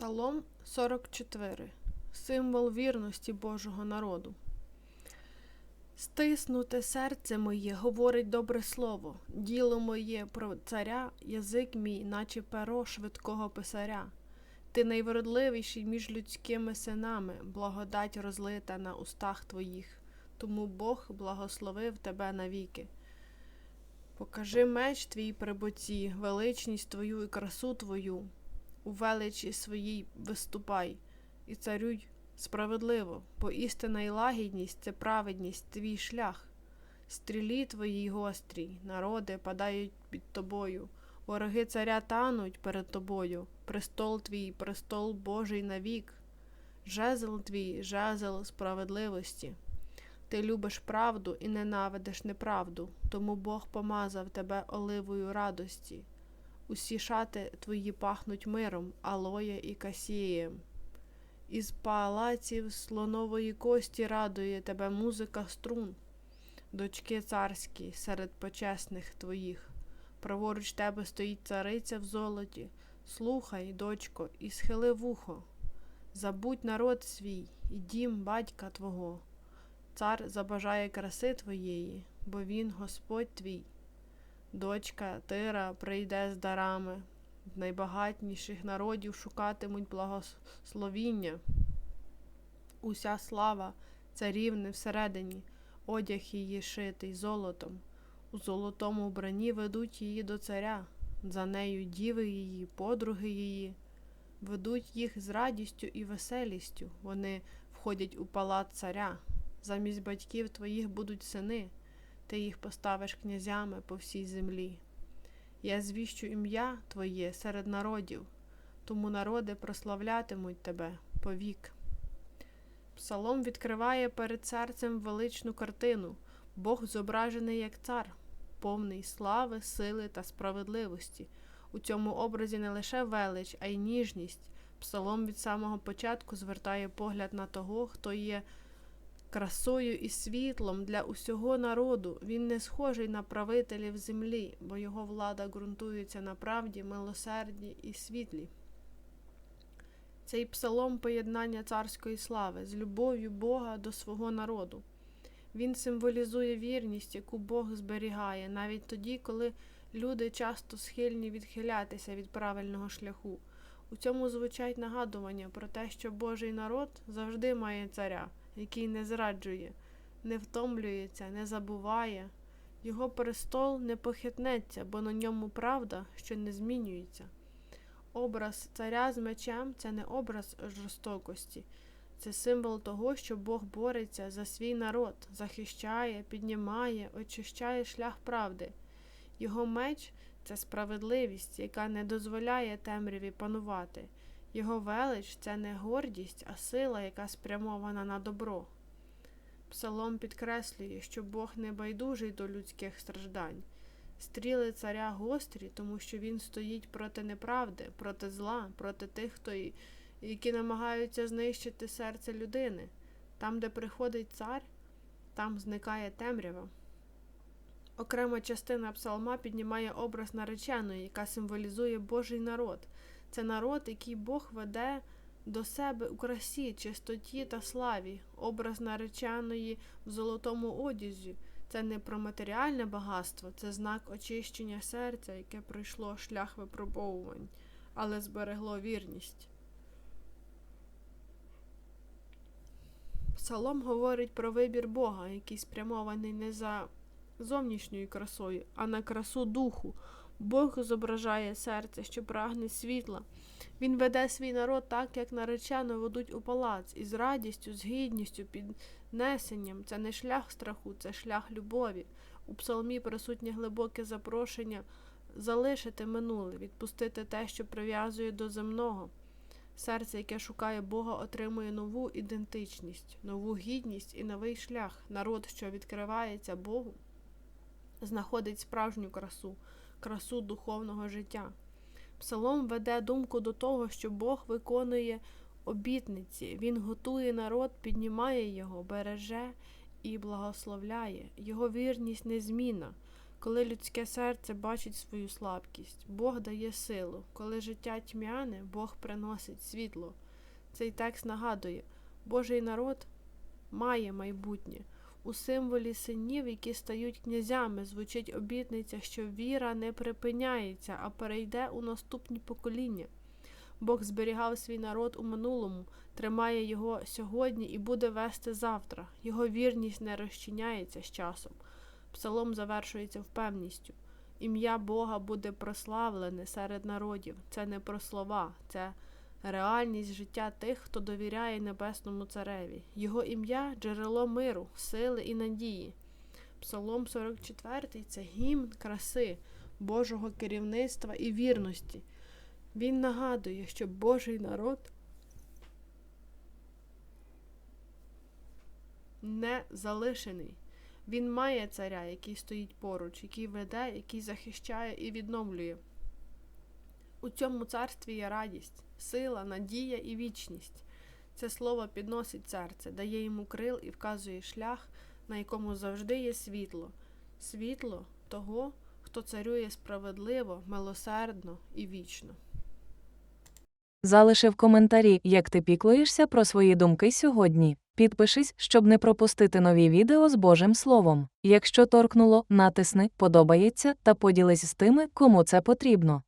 Псалом 44. Символ вірності Божого народу. Стиснуте серце моє говорить добре слово, діло моє про царя, язик мій, наче перо швидкого писаря. Ти найвродливіший між людськими синами, благодать розлита на устах твоїх, тому Бог благословив тебе навіки. Покажи меч твій при боці, величність твою і красу твою, у величі своїй виступай і царюй справедливо, бо істина і лагідність це праведність, твій шлях. Стрілі твоїй гострій, народи падають під тобою, вороги царя тануть перед тобою, престол твій, престол Божий навік, жезл твій, жезл справедливості. Ти любиш правду і ненавидиш неправду, тому Бог помазав тебе оливою радості. Усі шати твої пахнуть миром, алоє і касієм. Із палаців слонової кості радує тебе музика струн, дочки царські серед почесних твоїх. Праворуч тебе стоїть цариця в золоті. Слухай, дочко, і схили вухо. Забудь народ свій і дім батька твого. Цар забажає краси твоєї, бо він Господь твій. Дочка Тира прийде з дарами, найбагатніших народів шукатимуть благословіння. Уся слава царівни всередині, одяг її шитий золотом. У золотому вбранні ведуть її до царя, за нею діви її, подруги її, ведуть їх з радістю і веселістю. Вони входять у палац царя. Замість батьків твоїх будуть сини, ти їх поставиш князями по всій землі. Я звіщу ім'я Твоє серед народів, тому народи прославлятимуть тебе повік. Псалом відкриває перед серцем величну картину, Бог зображений як цар, повний слави, сили та справедливості. У цьому образі не лише велич, а й ніжність. Псалом від самого початку звертає погляд на того, хто є красою і світлом для усього народу. Він не схожий на правителів землі, бо його влада ґрунтується на правді, милосерді і світлі. Цей псалом поєднання царської слави з любов'ю Бога до свого народу. Він символізує вірність, яку Бог зберігає, навіть тоді, коли люди часто схильні відхилятися від правильного шляху. У цьому звучать нагадування про те, що Божий народ завжди має царя який не зраджує, не втомлюється, не забуває. Його престол не похитнеться, бо на ньому правда, що не змінюється. Образ царя з мечем це не образ жорстокості, це символ того, що Бог бореться за свій народ, захищає, піднімає, очищає шлях правди. Його меч це справедливість, яка не дозволяє темряві панувати. Його велич це не гордість, а сила, яка спрямована на добро. Псалом підкреслює, що Бог не байдужий до людських страждань. Стріли царя гострі, тому що він стоїть проти неправди, проти зла, проти тих, хто які намагаються знищити серце людини. Там, де приходить цар, там зникає темрява. Окрема частина псалма піднімає образ нареченої, яка символізує Божий народ. Це народ, який Бог веде до себе у красі, чистоті та славі, образ нареченої в золотому одязі. Це не про матеріальне багатство, це знак очищення серця, яке пройшло шлях випробовувань, але зберегло вірність. Псалом говорить про вибір Бога, який спрямований не за зовнішньою красою, а на красу духу. Бог зображає серце, що прагне світла. Він веде свій народ так, як наречено ведуть у палац, із радістю, з гідністю, піднесенням. Це не шлях страху, це шлях любові. У псалмі присутнє глибоке запрошення залишити минуле, відпустити те, що прив'язує до земного. Серце, яке шукає Бога, отримує нову ідентичність, нову гідність і новий шлях. Народ, що відкривається Богу, знаходить справжню красу красу духовного життя. Псалом веде думку до того, що Бог виконує обітниці, Він готує народ, піднімає його, береже і благословляє. Його вірність незмінна. Коли людське серце бачить свою слабкість, Бог дає силу. Коли життя тьмяне, Бог приносить світло. Цей текст нагадує, Божий народ має майбутнє. У символі синів, які стають князями, звучить обітниця, що віра не припиняється, а перейде у наступні покоління. Бог зберігав свій народ у минулому, тримає його сьогодні і буде вести завтра. Його вірність не розчиняється з часом. Псалом завершується впевністю. Ім'я Бога буде прославлене серед народів. Це не про слова, це реальність життя тих, хто довіряє Небесному Цареві. Його ім'я джерело миру, сили і надії. Псалом 44 це гімн краси, Божого керівництва і вірності. Він нагадує, що Божий народ не залишений. Він має царя, який стоїть поруч, який веде, який захищає і відновлює. У цьому царстві є радість, сила, надія і вічність. Це слово підносить серце, дає йому крил і вказує шлях, на якому завжди є світло. Світло того, хто царює справедливо, милосердно і вічно. Залиши в коментарі, як ти піклуєшся про свої думки сьогодні. Підпишись, щоб не пропустити нові відео з Божим Словом. Якщо торкнуло, натисни подобається та поділись з тими, кому це потрібно.